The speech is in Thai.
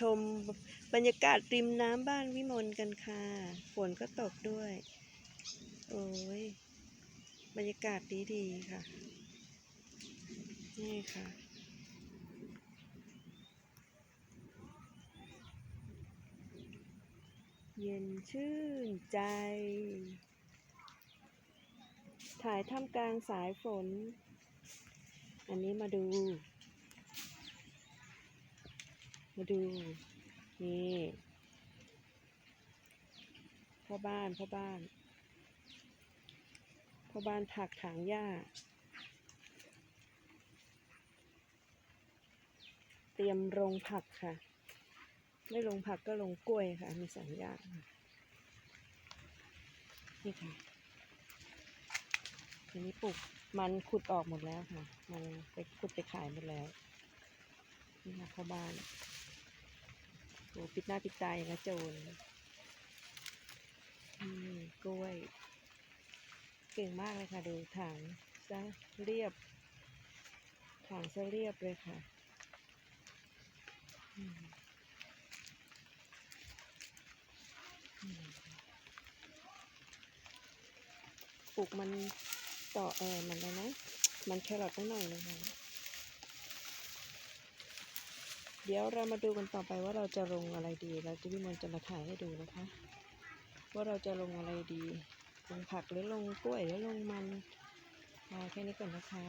ชมบรรยากาศริมน้ำบ้านวิมลกันค่ะ ฝนก็ตกด้วย โอ้ย บรรยากาศดีดีค่ะ นี่ค่ะ เย็นชื่นใจ ถ่ายท่ามกลางสายฝน อันนี้มาดู มาดู นี่พ่อบ้านพ่อบ้านพ่อบ้านถักถางหญ้า เตรียมลงผักค่ะ ไม่ลงผักก็ลงกล้วยค่ะ มีสองอย่างนี่ค่ะทีนี้ปลูกมันขุดออกหมดแล้วค่ะ มันไปขุดไปขายหมดแล้ว นี่ค่ะเข้าบ้าน โอ้ปิดหน้าปิดตาย่างกระโจนกล้วย เก่งมากเลยค่ะ ดูถางซะเรียบถางซะเรียบเลยค่ะปลูกมันต่อเออมันอะไรนะ มันแครอทตั้งหน่อยนะคะ เดี๋ยวเรามาดูกันต่อไปว่าเราจะลงอะไรดี เราจะพี่มนต์จะมาถ่ายให้ดูนะคะ ว่าเราจะลงอะไรดี ลงผักหรือลงกล้วยหรือลงมันอแค่นี้ก่อนนะคะ